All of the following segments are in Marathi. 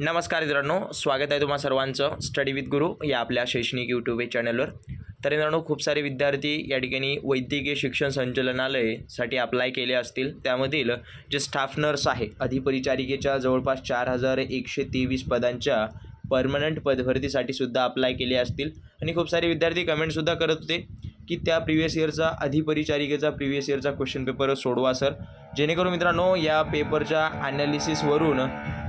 नमस्कार मित्रांनो स्वागत आहे तुम्हा सर्वांचं. स्टडी विथ गुरु या आपल्या शैक्षणिक यूट्यूब चॅनलवर तर मित्रांनो खूप सारे विद्यार्थी या ठिकाणी वैद्यकीय शिक्षण संचालनालयसाठी अप्लाय केले असतील. त्यामधील जे स्टाफ नर्स आहे अधिपरिचारिकेच्या जवळपास चार हजार एकशे तेवीस पदांच्या परमनंट पदभरतीसाठी सुद्धा अप्लाय केले असतील. आणि खूप सारे विद्यार्थी कमेंटसुद्धा करत होते की त्या प्रिव्हियस इयरचा अधिपरिचारिकेचा प्रिव्हियस इयरचा क्वेश्चन पेपर सोडवा सर जेणेकरून मित्रांनो या पेपरच्या ॲनालिसिसवरून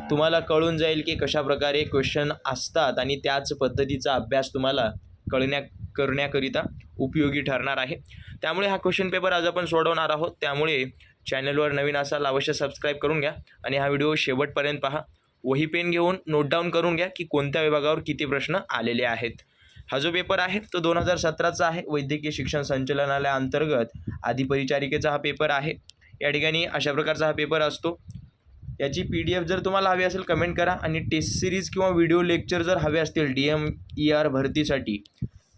तुम्हाला कळून जाईल की कशाप्रकारे क्वेश्चन असतात आणि त्याच पद्धतीचा अभ्यास तुम्हाला कळण्या करण्याकरिता उपयोगी ठरणार आहे. त्यामुळे हा क्वेश्चन पेपर आज आपण सोडवणार आहोत. त्यामुळे चॅनलवर नवीन असाल अवश्य सबस्क्राईब करून घ्या आणि हा व्हिडिओ शेवटपर्यंत पहा. वही पेन घेऊन नोट डाऊन करून घ्या की कोणत्या विभागावर किती प्रश्न आलेले आहेत. हा जो पेपर आहे तो दोन हजार सतराचा आहे. वैद्यकीय शिक्षण संचालनालयाअंतर्गत आधिपरिचारिकेचा हा पेपर आहे. या ठिकाणी अशा प्रकारचा हा पेपर असतो. याची पी डी एफ जर तुम्हाला हवी असेल कमेंट करा. आणि टेस्ट सिरीज किंवा व्हिडिओ लेक्चर जर हवे असतील डी एम ई आर भरतीसाठी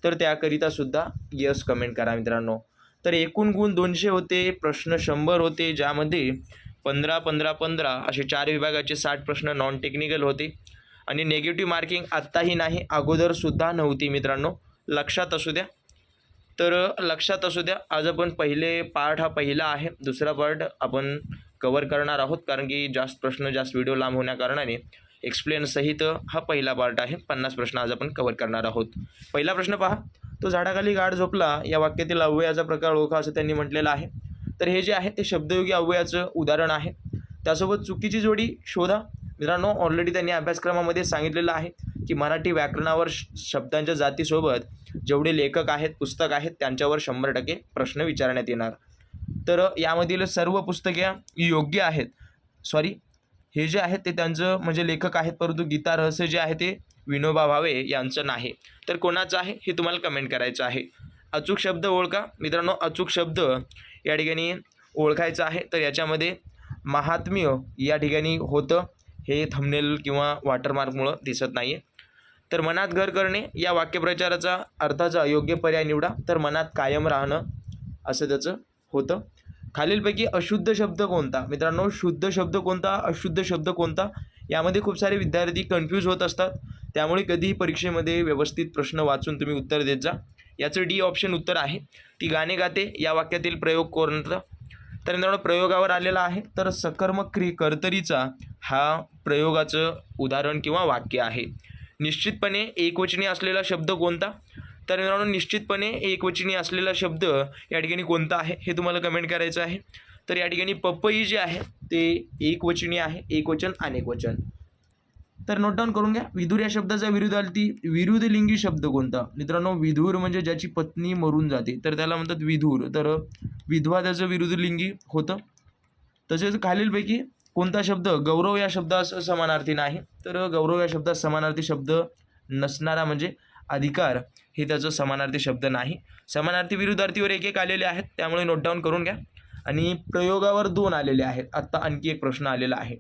तर त्याकरिता सुद्धा यस कमेंट करा मित्रांनो. तर एकूण गुण दोनशे होते प्रश्न शंभर होते ज्यामध्ये पंधरा पंधरा पंधरा असे चार विभागाचे साठ प्रश्न नॉन टेक्निकल होते. आणि नेगेटिव्ह मार्किंग आत्ताही नाही अगोदरसुद्धा नव्हती मित्रांनो. लक्षात असू द्या. तर लक्षात असू द्या आज आपण पहिले पार्ट हा पहिला आहे. दुसरा पार्ट आपण कवर करणार आहोत कारण की जास्त प्रश्न जास्त व्हिडिओ लांब होण्याकारणाने एक्सप्लेन सहित हा पहिला पार्ट आहे. पन्नास प्रश्न आज आपण कवर करणार आहोत. पहिला प्रश्न पहा. तो झाडाखाली गाढ झोपला या वाक्यातील अव्ययाचा प्रकार ओळखा असं त्यांनी म्हटलेलं आहे. तर हे जे आहे ते शब्दयोगी अव्ययाचं उदाहरण आहे. त्यासोबत चुकीची जोडी शोधा. मित्रांनो ऑलरेडी त्यांनी अभ्यासक्रमामध्ये सांगितलेलं आहे की मराठी व्याकरणावर श- शब्दांच्या जातीसोबत जेवढे लेखक आहेत पुस्तक आहेत त्यांच्यावर शंभर टक्के प्रश्न विचारण्यात येणार. तर यामधील सर्व पुस्तके योग्य आहेत. सॉरी हे जे आहेत ते त्यांचं म्हणजे लेखक आहेत परंतु गीता रहस्य जे आहे ते विनोबा भावे यांचं नाही. तर कोणाचं आहे हे तुम्हाला कमेंट करायचं आहे. अचूक शब्द ओळखा. मित्रांनो अचूक शब्द या ठिकाणी ओळखायचं आहे. तर याच्यामध्ये महात्म्य या ठिकाणी होतं. हे थमनेल किंवा वॉटरमार्कमुळं दिसत नाही आहे तर मनात घर करणे या वाक्यप्रचाराचा अर्थाचा योग्य पर्याय निवडा. तर मनात कायम राहणं असं त्याचं होतं. खालीलपैकी अशुद्ध शब्द कोणता? मित्रांनो शुद्ध शब्द कोणता अशुद्ध शब्द कोणता? यामध्ये खूप सारे विद्यार्थी कन्फ्यूज होत असतात. त्यामुळे कधीही परीक्षेमध्ये व्यवस्थित प्रश्न वाचून तुम्ही उत्तर देत जा. याचं डी ऑप्शन उत्तर आहे. ती गाणे गाते या वाक्यातील प्रयोग कोणता? तर मित्रांनो प्रयोगावर आलेला आहे. तर सकर्मक क्रि कर्तरीचा हा प्रयोगाचं उदाहरण किंवा वाक्य आहे. निश्चितपणे एकवचनी असलेला शब्द कोणता? तर मित्रांनो निश्चितपणे एकवचनी असलेला शब्द या ठिकाणी कोणता आहे हे तुम्हाला कमेंट करायचं आहे. तर या ठिकाणी पपई जे आहे ते एकवचनी आहे एकवचन अनेकवचन. तर नोट डाऊन करून घ्या. विधूर या शब्दाचा विरुद्धार्थी विरुद्धलिंगी शब्द कोणता? मित्रांनो विधूर म्हणजे ज्याची पत्नी मरून जाते. तर त्याला म्हणतात विधूर तर विधवा त्याचं विरुद्धलिंगी होतं. तसेच खालीलपैकी कोणता शब्द? गौरव या शब्दास समानार्थी नाही. तर गौरव या शब्दास समानार्थी शब्द नसणारा म्हणजे अधिकार हे त्याचं समानार्थी शब्द नाही. समानार्थी विरुद्धार्थीवर एक एक आलेले आहेत त्यामुळे नोट डाऊन करून घ्या. आणि प्रयोगावर दोन आलेले आहेत. आत्ता आणखी एक प्रश्न आलेला आहे.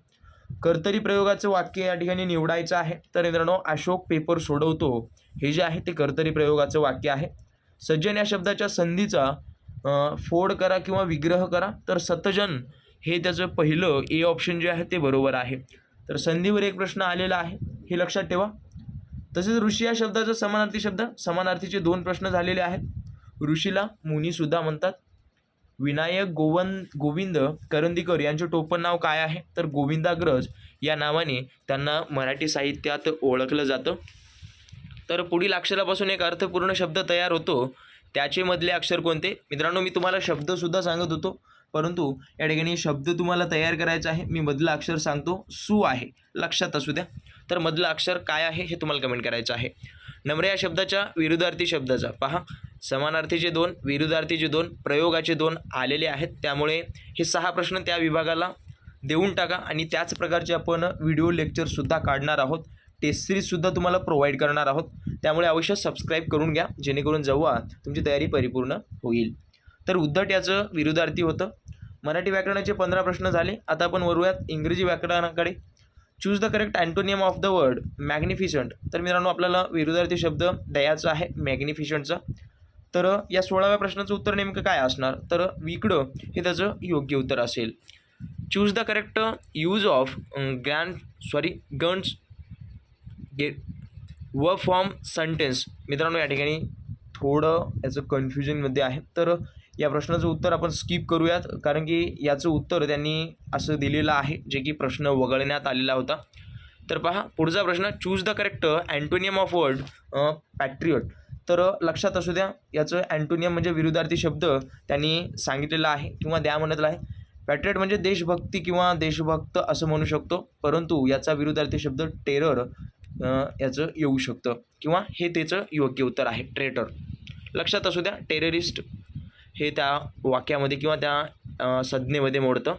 कर्तरी प्रयोगाचं वाक्य या ठिकाणी निवडायचं आहे. तर मित्रांनो अशोक पेपर सोडवतो. हे जे आहे ते कर्तरी प्रयोगाचं वाक्य आहे. सज्जन या शब्दाच्या संधीचा फोड करा किंवा विग्रह करा. तर सतजन हे त्याचं पहिलं ए ऑप्शन जे आहे ते बरोबर आहे. तर संधीवर एक प्रश्न आलेला आहे. हे लक्षात ठेवा. तसेच ऋषी या शब्दाचा समानार्थी शब्द समानार्थीचे दोन प्रश्न झालेले आहेत. ऋषीला मुनीसुद्धा म्हणतात. विनायक गोवन गोविंद करंदीकर यांचे टोपण नाव काय आहे? तर गोविंदाग्रज या नावाने त्यांना मराठी साहित्यात ओळखलं जातं. तर पुढील अक्षरापासून एक अर्थपूर्ण शब्द तयार होतो. त्याचे मधले अक्षर कोणते? मित्रांनो मी तुम्हाला शब्दसुद्धा सांगत होतो. परंतु या ठिकाणी शब्द तुम्हाला तयार करायचा आहे. मी मधलं अक्षर सांगतो. सु आहे. लक्षात असू द्या. तर मधलं अक्षर काय आहे हे तुम्हाला कमेंट करायचं आहे. नम्र या शब्दाच्या विरुद्धार्थी शब्दाचा. पहा समानार्थीचे दोन विरुद्धार्थीचे दोन प्रयोगाचे दोन आलेले आहेत. त्यामुळे हे सहा प्रश्न त्या विभागाला देऊन टाका आणि त्याच प्रकारचे आपण व्हिडिओ लेक्चरसुद्धा काढणार आहोत. टेस्ट सिरीजसुद्धा तुम्हाला प्रोव्हाइड करणार आहोत. त्यामुळे अवश्य सबस्क्राईब करून घ्या जेणेकरून जेव्हा तुमची तयारी परिपूर्ण होईल. तर उद्धट याचं विरुद्धार्थी होतं. मराठी व्याकरणाचे पंधरा प्रश्न झाले. आता आपण वरूयात इंग्रजी व्याकरणाकडे. Choose the correct antonym of the word magnificent तर मित्रांनो आपल्याला विरुद्धार्थी शब्द द्यायचा आहे मॅग्निफिशंटचा तर या सोळाव्या प्रश्नाचं उत्तर नेमकं काय असणार? तर विकडं हे त्याचं योग्य उत्तर असेल. Choose the correct use of grand sorry guns गे व फॉर्म सेंटेन्स मित्रांनो या ठिकाणी थोडं याचं कन्फ्युजनमध्ये आहे. तर या प्रश्नाचं उत्तर आपण स्किप करूयात. कारण की याचं उत्तर त्यांनी असं दिलेलं आहे जे की प्रश्न वगळण्यात आलेला होता. तर पहा पुढचा प्रश्न choose the correct antonym of word patriot तर लक्षात असू द्या याचं अँटोनियम म्हणजे विरुद्धार्थी शब्द त्यांनी सांगितलेला आहे किंवा द्या म्हणतला आहे. पॅट्रियट म्हणजे देशभक्ती किंवा देशभक्त असं म्हणू शकतो परंतु याचा विरुद्धार्थी शब्द टेरर याचं येऊ शकतं. किंवा हे त्याचं योग्य उत्तर आहे ट्रेटर लक्षात असू द्या टेररिस्ट हे त्या वाक्यामध्ये किंवा त्या संज्ञेमध्ये मोडतं.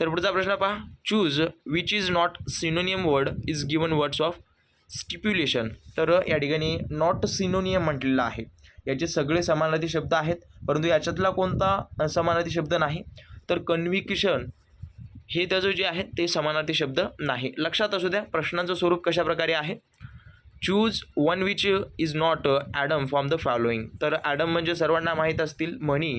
तर पुढचा प्रश्न पहा. Choose which is not synonym word is given words of stipulation तर या ठिकाणी नॉट सिनोनियम म्हटलेलं आहे. याचे सगळे समानार्थी शब्द आहेत. परंतु याच्यातला कोणता समानार्थी शब्द नाही. तर कन्व्हिक्शन हे त्याचं जे आहे ते समानार्थी शब्द नाही. लक्षात असू द्या प्रश्नांचं स्वरूप कशा प्रकारे आहे? Choose one which is not idiom from the following तर ॲडम म्हणजे सर्वांना माहीत असतील म्हणी.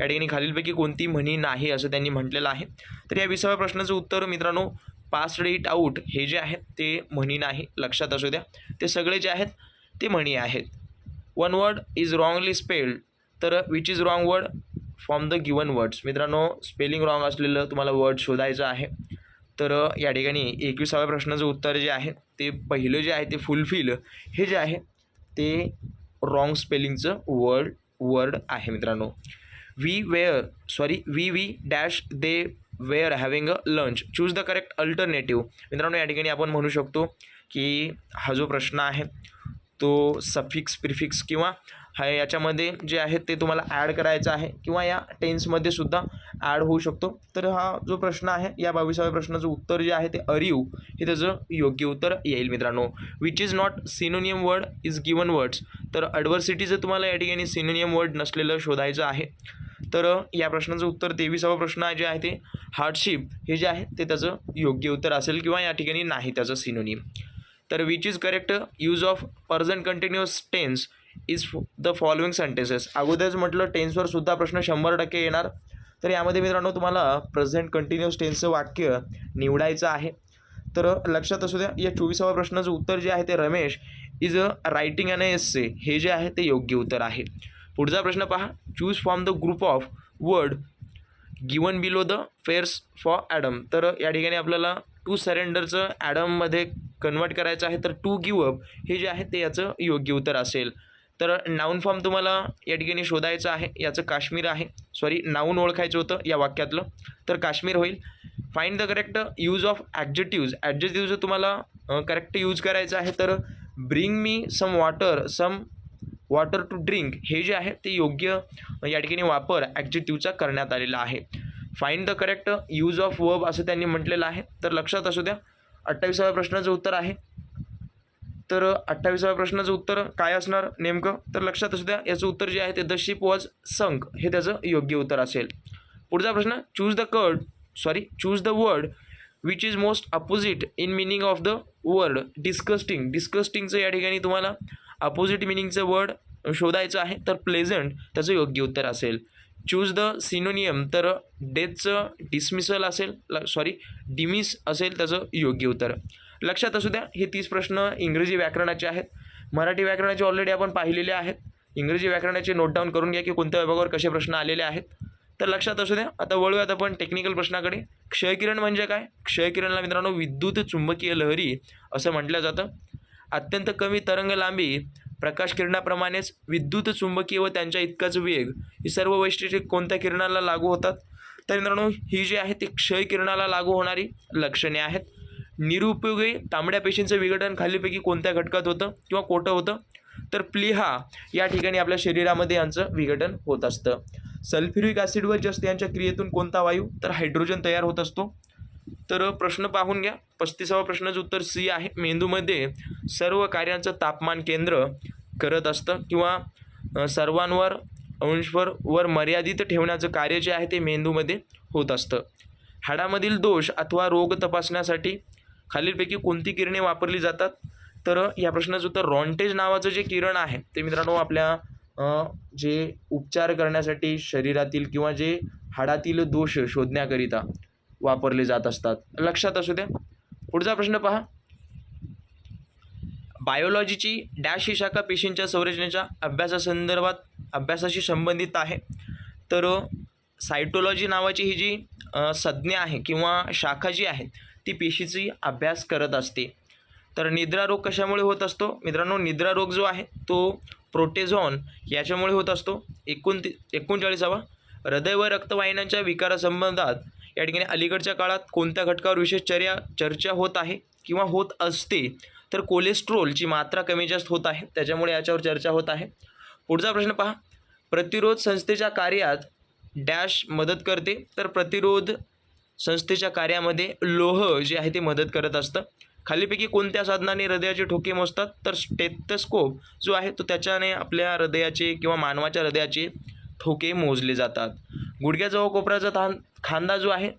या ठिकाणी खालीलपैकी कोणती म्हणी नाही असं त्यांनी म्हटलेलं आहे. तर या विसाव्या प्रश्नाचं उत्तर मित्रांनो पास्ड इट आऊट हे जे आहेत ते म्हणी नाही. लक्षात असू द्या. ते सगळे जे आहेत ते म्हणी आहेत. One word is wrongly spelled तर which is wrong word from the given words मित्रांनो स्पेलिंग रॉंग असलेलं तुम्हाला वर्ड शोधायचं आहे. तर या ठिकाणी एकविसाव्या प्रश्नाचं उत्तर जे आहे ते पहिलं जे आहे ते फुलफिल हे जे आहे ते रॉंग स्पेलिंगचं वर्ड वर्ड आहे मित्रांनो. We were sorry we we dash they were having a lunch choose the correct alternative मित्रांनो या ठिकाणी आपण म्हणू शकतो की हा जो प्रश्न आहे तो सफिक्स प्रिफिक्स किंवा हे याच्यामध्ये जे आहे ते तुम्हाला ॲड करायचं आहे किंवा या टेन्समध्ये सुद्धा ॲड होऊ शकतो. तर हा जो प्रश्न आहे या बावीसाव्या प्रश्नाचं उत्तर जे आहे ते अरिव हे त्याचं योग्य उत्तर येईल मित्रांनो. Which is not synonym word is given words तर अडवर्सिटीचं तुम्हाला या ठिकाणी सिनोनियम वर्ड नसलेलं शोधायचं आहे तर या प्रश्नाचं उत्तर तेवीसावा प्रश्न जे आहे ते हार्डशिप हे जे आहे ते त्याचं योग्य उत्तर असेल किंवा या ठिकाणी नाही त्याचं सिनोनियम तर which is correct use of person continuous tense is the following sentences अगोदरच म्हटलं टेन्सवर सुद्धा प्रश्न शंभर टक्के येणार. तर यामध्ये मित्रांनो तुम्हाला प्रेझेंट कंटिन्युअस टेन्सचं वाक्य निवडायचं आहे. तर लक्षात असू द्या या चोवीसाव्या प्रश्नाचं उत्तर जे आहे ते Ramesh is a writing an essay हे जे आहे ते योग्य उत्तर आहे. पुढचा प्रश्न पहा. Choose from the group of word given below the fairs for Adam तर या ठिकाणी आपल्याला टू सरेंडरचं ॲडममध्ये कन्वर्ट करायचं आहे. तर टू गिव अप हे जे आहे ते याचं योग्य उत्तर असेल. तर नाऊन फॉर्म तुम्हाला या ठिकाणी शोधायचं आहे. याचं काश्मीर आहे. सॉरी नाऊन ओळखायचं होतं या वाक्यातलं. तर काश्मीर होईल. Find the correct use of adjectives adjectives तुम्हाला करेक्ट यूज करायचं आहे तर bring me some water some water to drink हे जे आहे ते योग्य या ठिकाणी वापर ॲक्जेटिव्हचा करण्यात आलेला आहे. Find the correct use of verb असं त्यांनी म्हटलेलं आहे. तर लक्षात असू द्या. अठ्ठावीसाव्या प्रश्नाचं उत्तर आहे. तर अठ्ठावीसाव्या प्रश्नाचं उत्तर काय असणार नेमकं? तर लक्षात असू द्या याचं उत्तर जे आहे ते द शिप वॉज संक. हे त्याचं योग्य उत्तर असेल. पुढचा प्रश्न choose the curd sorry choose the word which is most opposite in meaning of the word disgusting डिस्कस्टिंगचं या ठिकाणी तुम्हाला अपोजिट मिनिंगचं वर्ड शोधायचं आहे तर प्लेझंट त्याचं योग्य उत्तर असेल. चूज द सिनोनियम तर डेथचं डिसमिसल असेल सॉरी डिमिस असेल त्याचं योग्य उत्तर. लक्षात असू द्या हे तीस प्रश्न इंग्रजी व्याकरणाचे आहेत. मराठी व्याकरणाचे ऑलरेडी आपण पाहिलेले आहेत. इंग्रजी व्याकरणाचे नोट डाऊन करून घ्या की कोणत्या विभागावर कसे प्रश्न आलेले आहेत. तर लक्षात असू द्या आता वळूयात आपण टेक्निकल प्रश्नाकडे. क्षयकिरण म्हणजे काय? क्षयकिरणला मित्रांनो विद्युत चुंबकीय लहरी असं म्हटलं जातं. अत्यंत कमी तरंग लांबी प्रकाश किरणाप्रमाणेच विद्युत चुंबकीय व त्यांच्या इतकाच वेग ही सर्व वैशिष्ट्ये कोणत्या किरणाला लागू होतात? तर मित्रांनो ही जी आहे ती क्षय किरणाला लागू होणारी लक्षणे आहेत. निरुपयोगी तांबड्या पेशींचं विघटन खालीपैकी कोणत्या घटकात होतं किंवा कोठं होतं? तर प्लिहा या ठिकाणी आपल्या शरीरामध्ये यांचं विघटन होत असतं. सल्फ्युरिक ॲसिडवर जास्त यांच्या क्रियेतून कोणता वायू? तर हायड्रोजन तयार होत असतो. तर प्रश्न पाहून घ्या. पस्तीसावा प्रश्नाचं उत्तर सी आहे. मेंदूमध्ये सर्व कार्यांचं तापमान केंद्र करत असतं किंवा सर्वांवर अंशवर वर मर्यादित ठेवण्याचं कार्य जे आहे ते मेंदूमध्ये होत असतं. हाडामधील दोष अथवा रोग तपासण्यासाठी खालीलपैकी कोणती किरणे वापरली जातात? तर या प्रश्नाचं उत्तर रॉन्टेज नावाचं जे किरण आहे ते मित्रांनो आपल्या जे उपचार करण्यासाठी शरीरातील किंवा जे हाडातील दोष शोधण्याकरिता वापरले जात असतात. लक्षात असू द्या पुढचा प्रश्न पहा. बायोलॉजीची डॅश ही शाखा पेशींच्या संरचनेच्या अभ्यासासंदर्भात अभ्यासाशी संबंधित आहे. तर सायटोलॉजी नावाची ही जी संज्ञा आहे किंवा शाखा जी आहे ती पेशीची अभ्यास करत असते. तर निद्रा रोग कशामुळे होत असतो? मित्रांनो निद्रा रोग जो आहे तो प्रोटेझॉन याच्यामुळे होत असतो. एकूण एकोणचाळीसावा. हृदय व रक्तवाहिन्यांच्या विकारासंबंधात या ठिकाणी अलीकडच्या काळात कोणत्या घटकावर विशेष चर्या चर्चा होत आहे किंवा होत असते? तर कोलेस्ट्रॉलची मात्रा कमी जास्त होत आहे त्याच्यामुळे याच्यावर चर्चा होत आहे. पुढचा प्रश्न पहा. प्रतिरोध संस्थेच्या कार्यात डॅश मदत करते. तर प्रतिरोध संस्थेच्या कार्यामध्ये लोह जे आहे ते मदत करत असतं. खालीपैकी कोणत्या साधनाने हृदयाचे ठोके मोजतात? तर स्टेथस्कोप जो आहे तो त्याच्याने आपल्या हृदयाचे किंवा मानवाच्या हृदयाचे ठोके मोजले जातात. गुडघ्याजवळ कोपऱ्याचा ताण खांदा जो आहे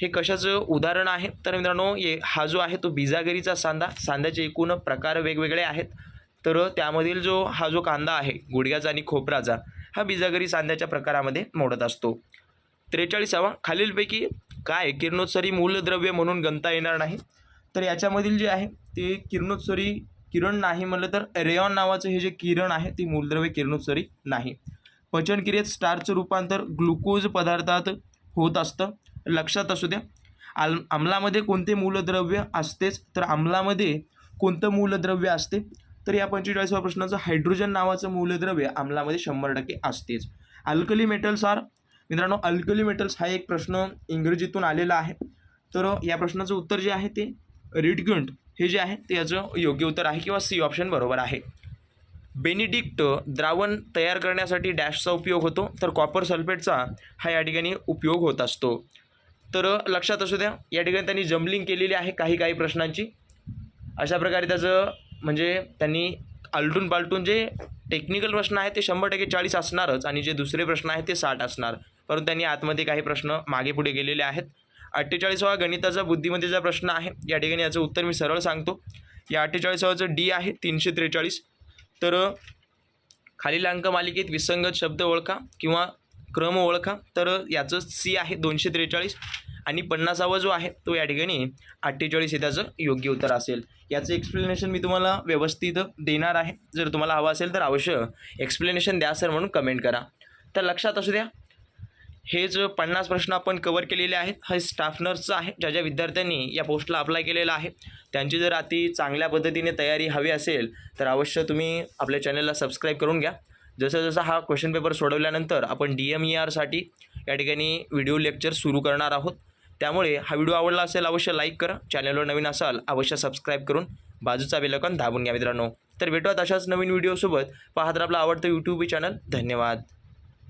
हे कशाचं उदाहरण आहे? तर मित्रांनो ये हा जो आहे तो बिजागिरीचा सांदा. सांध्याचे एकूण प्रकार वेगवेगळे आहेत. तर त्यामधील जो हा जो कांदा आहे गुडघ्याचा आणि खोपराचा हा बिजागरी सांध्याच्या प्रकारामध्ये मोडत असतो. त्रेचाळीसावा. खालीलपैकी काय? किरणोत्सरी मूलद्रव्य म्हणून गणता येणार नाही. तर याच्यामधील जे आहे ते किरणोत्सरी किरण नाही म्हणलं तर रेयॉन नावाचं हे जे किरण आहे ते मूलद्रव्य किरणोत्सरी नाही. पचनक्रियेत स्टारचं रूपांतर ग्लुकोज पदार्थात होत असतं. लक्षात असू द्या. आल आम्लामध्ये कोणते मूलद्रव्य असतेच तर आम्लामध्ये कोणतं मूलद्रव्य असते? तर या पंचेचाळीसव्या प्रश्नाचं हायड्रोजन नावाचं मूलद्रव्य आम्लामध्ये शंभर टक्के असतेच. अल्कली मेटल्स आर मित्रांनो अल्कली मेटल्स हा एक प्रश्न इंग्रजीतून आलेला आहे. तर या प्रश्नाचं उत्तर जे आहे ते रिडगंट हे जे आहे ते याचं योग्य उत्तर आहे किंवा सी ऑप्शन बरोबर आहे. बेनिडिक्ट द्रावण तयार करण्यासाठी डॅशचा उपयोग होतो तर कॉपर सल्फेटचा हा या ठिकाणी उपयोग होत असतो. तर लक्षात असू द्या या ठिकाणी त्यांनी जम्बलिंग केलेली आहे काही काही प्रश्नांची. अशा प्रकारे त्याचं म्हणजे त्यांनी आलटून पालटून जे टेक्निकल प्रश्न आहे ते शंभर टक्के चाळीस असणारच आणि जे दुसरे प्रश्न आहेत ते साठ असणार. परंतु त्यांनी आतमध्ये काही प्रश्न मागे पुढे गेलेले आहेत. अठ्ठेचाळीसावा गणिताचा बुद्धिमत्तेचा प्रश्न आहे. या ठिकाणी याचं उत्तर मी सरळ सांगतो. या अठ्ठेचाळीसावाचं डी आहे तीनशे त्रेचाळीस. तर खालील अंक मालिकेत विसंगत शब्द ओळखा किंवा क्रम ओळखा. तर याचं सी आहे दोनशे त्रेचाळीस. आणि पन्नासावा जो आहे तो या ठिकाणी अठ्ठेचाळीस हे त्याचं योग्य उत्तर असेल. याचं एक्सप्लेनेशन मी तुम्हाला व्यवस्थित देणार आहे. जर तुम्हाला हवं असेल तर अवश्य एक्सप्लेनेशन द्या सर म्हणून कमेंट करा. तर लक्षात असू द्या हे जो पन्नास प्रश्न आपण कवर केलेले आहेत. हे स्टाफ नर्सचं आहे ज्या ज्या विद्यार्थ्यांनी या पोस्टला अप्लाय केलेला आहे. त्यांची जर अति चांगल्या पद्धतीने तयारी हवी असेल तर अवश्य तुम्ही आपल्या चॅनलला सबस्क्राईब करून घ्या. जसं जसं हा क्वेश्चन पेपर सोडवल्यानंतर आपण डी एम ई आरसाठी या ठिकाणी व्हिडिओ लेक्चर सुरू करणार आहोत. त्यामुळे हा व्हिडिओ आवडला असेल अवश्य लाईक करा. चॅनलवर नवीन असाल अवश्य सबस्क्राईब करून बाजूचा बेलकॉन दाबून घ्या मित्रांनो. तर भेटूयात अशाच नवीन व्हिडिओसोबत पाहत राहा आपलं आवडतं यूट्यूब चॅनल धन्यवाद.